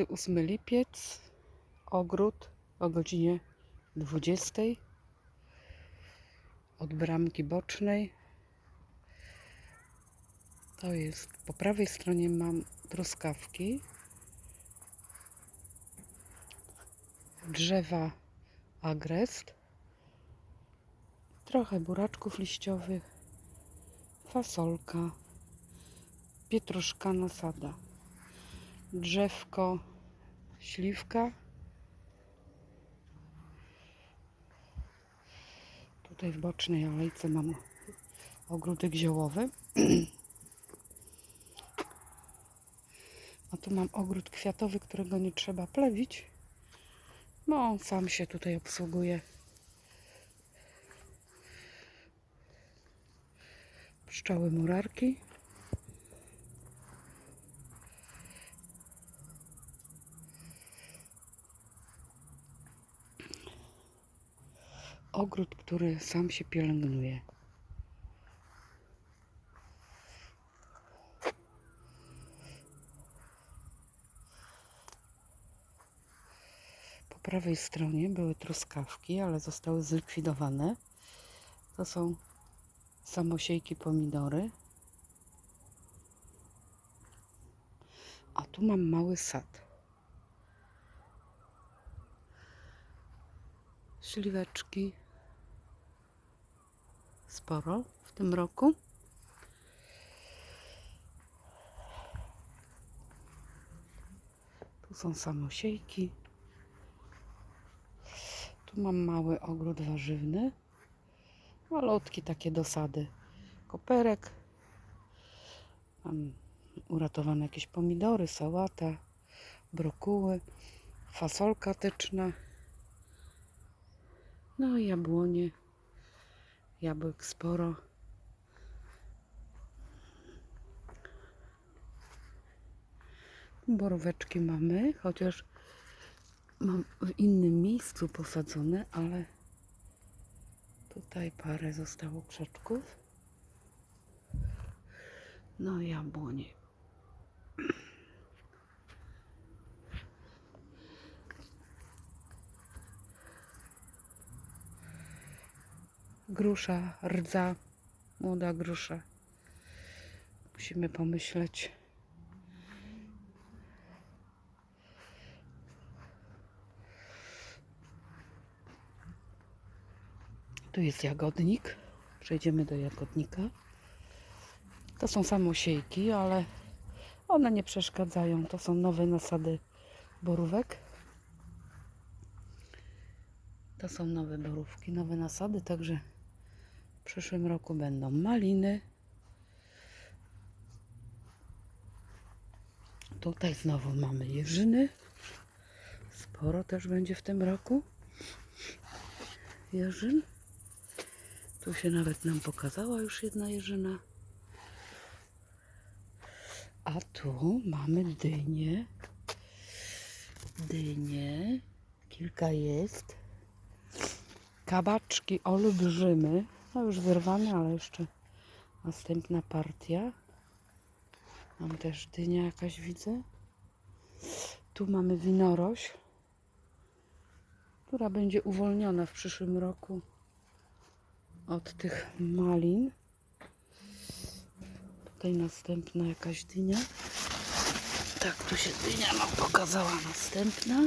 8 lipiec, ogród o godzinie 20 od bramki bocznej. To jest po prawej stronie mam truskawki, drzewa agrest, trochę buraczków liściowych, fasolka, pietruszka nasada drzewko śliwka. Tutaj w bocznej alejce mam ogródek ziołowy. A tu mam ogród kwiatowy, którego nie trzeba plewić, bo on sam się tutaj obsługuje. Pszczoły murarki. Ogród, który sam się pielęgnuje. Po prawej stronie były truskawki, ale zostały zlikwidowane. To są samosiejki pomidory. A tu mam mały sad. Śliweczki, sporo w tym roku. Tu są samosiejki. Tu mam mały ogród warzywny. Malutki takie dosady. Koperek. Mam uratowane jakieś pomidory, sałata, brokuły, fasolka tyczna. No i jabłonie jabłek sporo. Boróweczki mamy, chociaż mam w innym miejscu posadzone, ale tutaj parę zostało krzaczków. No jabłonie. Grusza, rdza, młoda grusza. Musimy pomyśleć. Tu jest jagodnik. Przejdziemy do jagodnika. To są samosiejki, ale one nie przeszkadzają. To są nowe nasady borówek. To są nowe borówki, nowe nasady, także w przyszłym roku będą maliny. Tutaj znowu mamy jeżyny. Sporo też będzie w tym roku. Jeżyn. Tu się nawet nam pokazała już jedna jeżyna. A tu mamy dynię. Dynie. Kilka jest. Kabaczki olbrzymy. No już wyrwane, ale jeszcze następna partia. Mam też dynia jakaś widzę. Tu mamy winorośl, która będzie uwolniona w przyszłym roku od tych malin. Tutaj następna jakaś dynia. Tak, tu się dynia nam pokazała następna.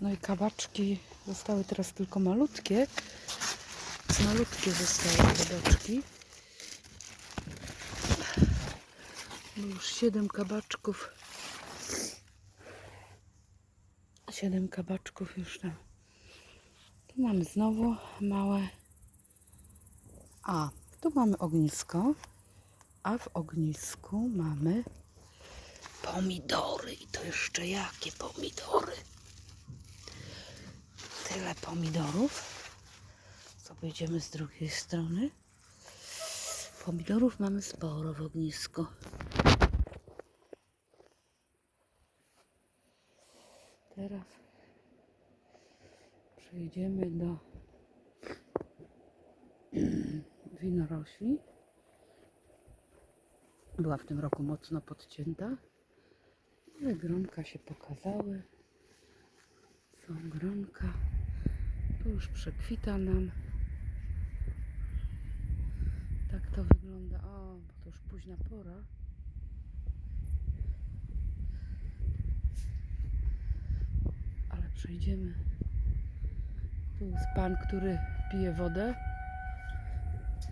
No i kabaczki zostały teraz tylko malutkie. Malutkie zostały kabaczki. No już siedem kabaczków. Siedem kabaczków już tam. Tu mamy znowu małe. A, tu mamy ognisko. A w ognisku mamy pomidory. I to jeszcze jakie pomidory? Tyle pomidorów. Co idziemy z drugiej strony. Pomidorów mamy sporo w ognisku. Teraz przejdziemy do winorośli. Była w tym roku mocno podcięta. Ale gromka się pokazały. Są gromka. Tu już przekwita nam. Tak to wygląda. O, bo to już późna pora. Ale przejdziemy. Tu jest pan, który pije wodę.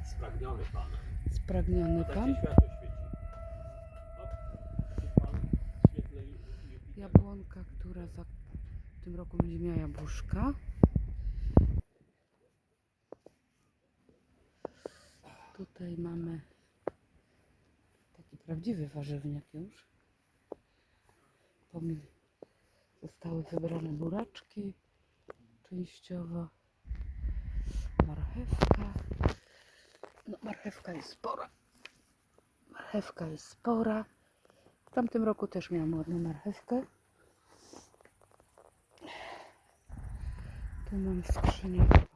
Spragniony pan. Spragniony pan. Jabłonka, która za w tym roku będzie miała jabłuszka. Tutaj mamy taki prawdziwy warzywniak już. Pomil zostały wybrane buraczki częściowo. Marchewka. No marchewka jest spora. Marchewka jest spora. W tamtym roku też miałam ładną marchewkę. Tu mam skrzynię